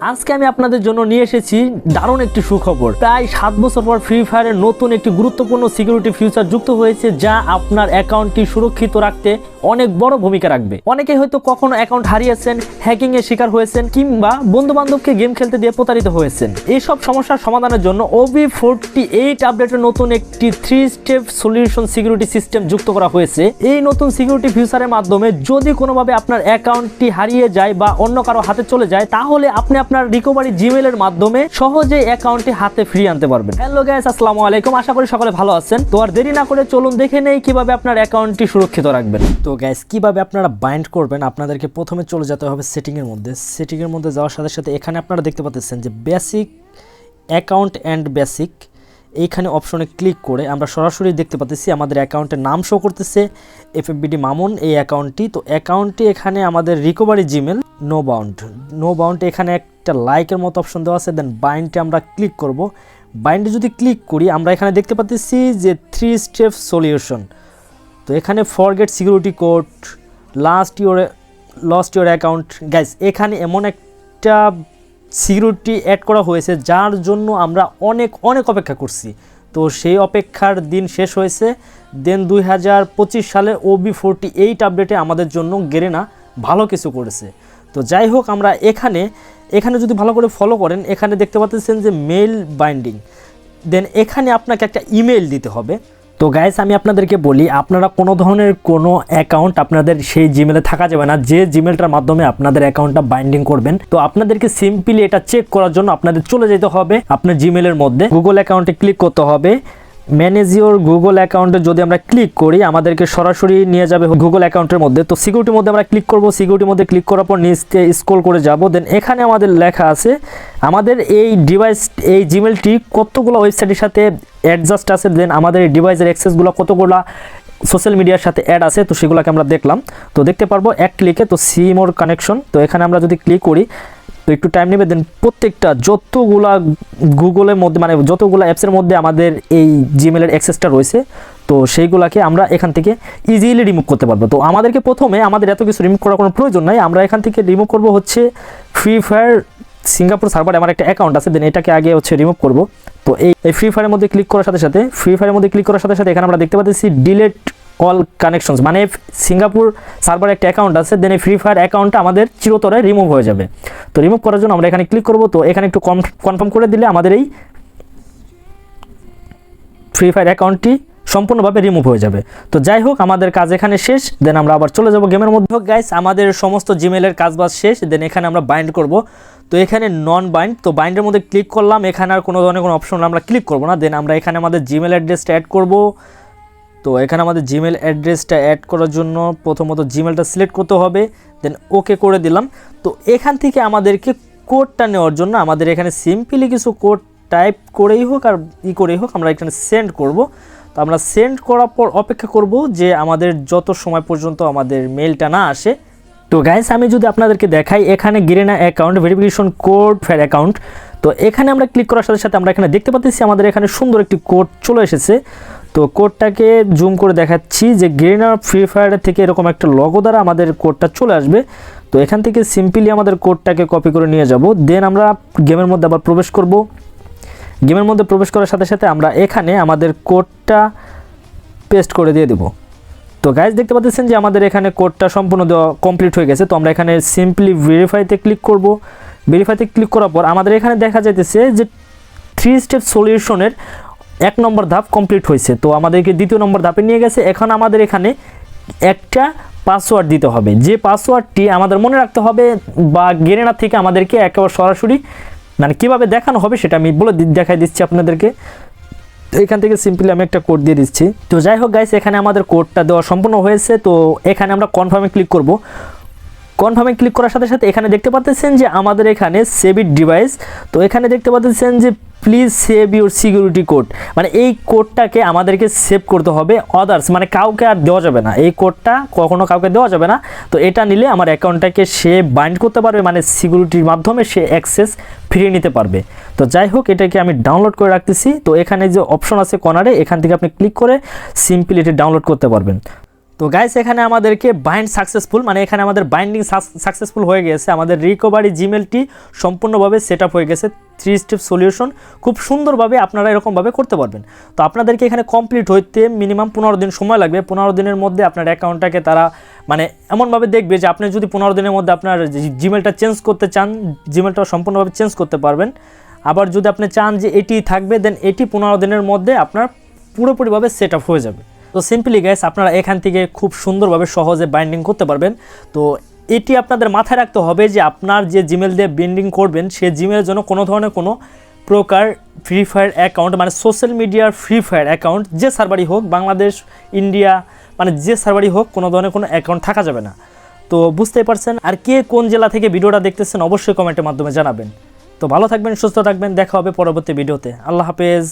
আজকে আমি আপনাদের জন্য নিয়ে এসেছি দারুণ একটি সুখবর। প্রায় সাত বছর পর ফ্রি ফায়ারের নতুন একটি গুরুত্বপূর্ণ সিকিউরিটি ফিউচার যুক্ত হয়েছে যা আপনার অ্যাকাউন্টটি সুরক্ষিত রাখতে অনেক বড় ভূমিকা রাখবে। অনেকে হয়তো কখনো অ্যাকাউন্ট হারিয়েছেন হ্যাকিং এর শিকার হয়েছেন কিংবা বন্ধু বান্ধবকে গেম খেলতে দিয়ে প্রতারিত হয়েছেন। এইসব সমস্যার সমাধানের জন্য ওবি ফোরটি এইট আপডেটের নতুন একটি three step solution security system যুক্ত করা হয়েছে। এই নতুন সিকিউরিটি ফিউচারের মাধ্যমে যদি কোনোভাবে আপনার অ্যাকাউন্টটি হারিয়ে যায় বা অন্য কারও হাতে চলে যায়, তাহলে আপনি আপনার রিকভারি জিমেলের মাধ্যমে সহজেই অ্যাকাউন্টটি হাতে ফিরিয়ে আনতে পারবেন। হ্যালো গাইস আসসালামু আলাইকুম। আশা করি সকলে ভালো আছেন। তো আর দেরি না করে চলুন দেখে নেই কীভাবে আপনার অ্যাকাউন্টটি সুরক্ষিত রাখবেন। তো গাইস কীভাবে আপনারা বাইন্ড করবেন? আপনাদেরকে প্রথমে চলে যেতে হবে সেটিংয়ের মধ্যে। সেটিংয়ের মধ্যে যাওয়ার সাথে সাথে এখানে আপনারা দেখতে পাচ্ছেন যে বেসিক অ্যাকাউন্ট অ্যান্ড বেসিক এইখানে অপশনে ক্লিক করে আমরা সরাসরি দেখতে পাচ্ছি আমাদের অ্যাকাউন্টের নাম শো করতেছে এফএফবিডি মামুন, এই অ্যাকাউন্টটি তো অ্যাকাউন্টটি এখানে আমাদের recovery Gmail no bound no bound এখানে একটা লাইকের মতো অপশন দেওয়া আছে দেন বাইন্ডে আমরা ক্লিক করব। বাইন্ডে যদি ক্লিক করি, আমরা এখানে দেখতে পাচ্ছি যে থ্রি স্টেপ সলিউশন তো এখানে forget security code last your lost your account gas এখানে এমন একটা সিকিউরিটি অ্যাড করা হয়েছে যার জন্য আমরা অনেক অনেক অপেক্ষা করছি। তো সেই অপেক্ষার দিন শেষ হয়েছে। দেন দুই হাজার পঁচিশ সালে ওবি ফোরটি এইট আপডেটে আমাদের জন্য গেরেনা ভালো কিছু করেছে। তো যাই হোক, আমরা এখানে এখানে যদি ভালো করে ফলো করেন, এখানে দেখতে পাচ্ছেন যে মেল বাইন্ডিং দেন এখানে আপনাকে একটা ইমেল দিতে হবে। তো গাইস আমি আপনাদেরকে বলি, আপনারা কোনো ধরনের কোনো অ্যাকাউন্ট আপনাদের সেই জিমেলে থাকা যাবে না। যে জিমেলটার মাধ্যমে আপনাদের অ্যাকাউন্টটা বাইন্ডিং করবেন, তো আপনাদেরকে সিম্পলি এটা চেক করার জন্য আপনাদের চলে যেতে হবে আপনার জিমেলের মধ্যে। গুগল অ্যাকাউন্টে ক্লিক করতে হবে। ম্যানেজ ইওর গুগল অ্যাকাউন্টে যদি আমরা ক্লিক করি, আমাদেরকে সরাসরি নিয়ে যাবে গুগল অ্যাকাউন্টের মধ্যে। তো সিকিউরিটির মধ্যে আমরা ক্লিক করব। সিকিউরিটির মধ্যে ক্লিক করার পর নিচে স্ক্রল করে যাব। দেন এখানে আমাদের লেখা আছে আমাদের এই ডিভাইস এই জিমেলটি কতগুলো ওয়েবসাইটের সাথে অ্যাডজাস্ট আছে? দেন আমাদের এই ডিভাইসের অ্যাক্সেসগুলো কতগুলো সোশ্যাল মিডিয়ার সাথে অ্যাড আছে? তো সেগুলোকে আমরা দেখলাম। তো দেখতে পারব এক ক্লিকে তো সিম ওর কানেকশন তো এখানে আমরা যদি ক্লিক করি, তো একটু টাইম নেবে। দেন প্রত্যেকটা যতগুলা গুগলের মধ্যে মানে যতগুলো অ্যাপসের মধ্যে আমাদের এই জিমেলের অ্যাক্সেসটা রয়েছে, তো সেইগুলাকে আমরা এখান থেকে ইজিলি রিমুভ করতে পারব। তো আমাদেরকে প্রথমে আমাদের এত কিছু রিমুভ করার কোনো প্রয়োজন নাই। আমরা এখান থেকে রিমুভ করব হচ্ছে ফ্রি ফায়ার সিঙ্গাপুর সার্ভারে আমার একটা অ্যাকাউন্ট আছে দেন এটাকে আগে হচ্ছে রিমুভ করব। তো এই ফ্রি ফায়ারের মধ্যে ক্লিক করার সাথে সাথে ফ্রি ফায়ারের মধ্যে ক্লিক করার সাথে সাথে এখানে আমরা দেখতে পাচ্ছি ডিলেট অল কানেকশনস মানে সিঙ্গাপুর সার্ভার একটা অ্যাকাউন্ট আছে দেন এই ফ্রি ফায়ার অ্যাকাউন্টটা আমাদের চিরতরে রিমুভ হয়ে যাবে। তো রিমুভ করার জন্য আমরা এখানে ক্লিক করব, তো এখানে একটু কনফার্ম করে দিলে আমাদের এই ফ্রি ফায়ার অ্যাকাউন্টটি সম্পূর্ণভাবে রিমুভ হয়ে যাবে। তো যাই হোক আমাদের কাজ এখানে শেষ দেন আমরা আবার চলে যাব গেমের মধ্যে। গাইস আমাদের সমস্ত জিমেলের কাজ বাজ শেষ দেন এখানে আমরা বাইন্ড করব। তো এখানে নন বাইন্ড তো বাইন্ডের মধ্যে ক্লিক করলাম, এখানে আর কোনো ধরনের কোনো অপশন আমরা ক্লিক করব না। দেন আমরা এখানে আমাদের জিমেল অ্যাড্রেসটা অ্যাড করব। তো এখানে আমাদের জিমেল অ্যাড্রেসটা অ্যাড করার জন্য প্রথমত জিমেলটা সিলেক্ট করতে হবে দেন ওকে করে দিলাম। তো এখান থেকে আমাদেরকে কোডটা নেওয়ার জন্য আমাদের এখানে সিম্পলি কিছু কোড টাইপ করেই হোক আর ই করেই হোক আমরা এখানে সেন্ড করব। তো আমরা সেন্ড করার পর অপেক্ষা করব যে আমাদের যত সময় পর্যন্ত আমাদের মেলটা না আসে। তো গাইস আমি যদি আপনাদেরকে দেখাই, এখানে Garena account verification code fire account তো এখানে আমরা ক্লিক করার সাথে সাথে আমরা এখানে দেখতে পাচ্ছি আমাদের এখানে সুন্দর একটি কোড চলে এসেছে। তো কোডটাকে জুম করে দেখাচ্ছি যে গ্রেনার ফ্রি ফায়ারের থেকে এরকম একটা লগো দ্বারা আমাদের কোডটা চলে আসবে। তো এখান থেকে সিম্পলি আমাদের কোডটাকে কপি করে নিয়ে যাব। দেন আমরা গেমের মধ্যে আবার প্রবেশ করব। গেমের মধ্যে প্রবেশ করার সাথে সাথে আমরা এখানে আমাদের কোডটা পেস্ট করে দিয়ে দেব। তো গাইজ দেখতে পাচ্ছেন যে আমাদের এখানে কোডটা সম্পূর্ণ কমপ্লিট হয়ে গেছে। তো আমরা এখানে সিম্পলি ভেরিফাইতে ক্লিক করব। ভেরিফাইতে ক্লিক করার পর আমাদের এখানে দেখা যাইতেছে যে থ্রি স্টেপ সলিউশনের এক নম্বর ধাপ কমপ্লিট হয়েছে। তো আমাদেরকে দ্বিতীয় নম্বর ধাপে নিয়ে গেছে। এখন আমাদের এখানে একটা পাসওয়ার্ড দিতে হবে। যে পাসওয়ার্ডটি আমাদের মনে রাখতে হবে বা গেরেনা থেকে আমাদেরকে একেবারে সরাসরি মানে কীভাবে দেখানো হবে সেটা আমি বলে দেখাই দিচ্ছি আপনাদেরকে। তো এখান থেকে সিম্পলি আমি একটা কোড দিয়ে দিচ্ছি। তো যাই হোক গাইস এখানে আমাদের কোডটা দেওয়া সম্পূর্ণ হয়েছে। তো এখানে আমরা কনফার্মে ক্লিক করব। কনফার্মে ক্লিক করার সাথে সাথে এখানে দেখতে পাচ্ছেন যে আমাদের এখানে সেভ ইট ডিভাইস তো এখানে দেখতে পাচ্ছেন যে please save your security code মানে এই কোডটাকে আমাদেরকে সেভ করতে হবে আদার্স মানে কাউকে আর দেওয়া যাবে না। এই কোডটা কখনো কাউকে দেওয়া যাবে না। তো এটা নিলে আমার অ্যাকাউন্টটাকে সে বাইন্ড করতে পারবে মানে সিকিউরিটির মাধ্যমে সে অ্যাক্সেস ফিরিয়ে নিতে পারবে। তো যাই হোক, এটাকে আমি ডাউনলোড করে রাখতেছি। তো এখানে যে অপশন আছে কর্নারে এখান থেকে আপনি ক্লিক করে সিম্পলি এটি ডাউনলোড করতে পারবেন। তো গাইস এখানে আমাদেরকে বাইন্ড সাকসেসফুল মানে এখানে আমাদের বাইন্ডিং সাকসেসফুল হয়ে গেছে আমাদের রিকভারি জিমেলটি সম্পূর্ণভাবে সেট আপ হয়ে গেছে থ্রি স্টেপ সলিউশন খুব সুন্দরভাবে আপনারা এরকমভাবে করতে পারবেন। তো আপনাদেরকে এখানে কমপ্লিট হইতে মিনিমাম পনেরো দিন সময় লাগবে। পনেরো দিনের মধ্যে আপনার অ্যাকাউন্টটাকে তারা মানে এমনভাবে দেখবে যে আপনি যদি পনেরো দিনের মধ্যে আপনার জিমেলটা চেঞ্জ করতে চান জিমেলটা সম্পূর্ণভাবে চেঞ্জ করতে পারবেন। আবার যদি আপনি চান যে এটি থাকবে দেন এটি পনেরো দিনের মধ্যে আপনার পুরোপুরিভাবে সেট আপ হয়ে যাবে। তো সিম্পলি গ্যাস আপনারা এখান থেকে খুব সুন্দরভাবে সহজে বাইন্ডিং করতে পারবেন। তো এটি আপনাদের মাথায় রাখতে হবে যে আপনার যে জিমেল দিয়ে বাইন্ডিং করবেন, সে জিমেলের জন্য কোনো ধরনের কোনো প্রকার ফ্রি ফায়ার অ্যাকাউন্ট মানে সোশ্যাল মিডিয়ার ফ্রি ফায়ার অ্যাকাউন্ট যে সার্ভারই হোক, বাংলাদেশ ইন্ডিয়া মানে যে সার্ভারই হোক, কোনো ধরনের কোনো অ্যাকাউন্ট থাকা যাবে না। তো বুঝতেই পারছেন? আর কে কোন জেলা থেকে ভিডিওটা দেখতেছেন, অবশ্যই কমেন্টের মাধ্যমে জানাবেন। তো ভালো থাকবেন, সুস্থ থাকবেন, দেখা হবে পরবর্তী ভিডিওতে। আল্লাহ হাফেজ।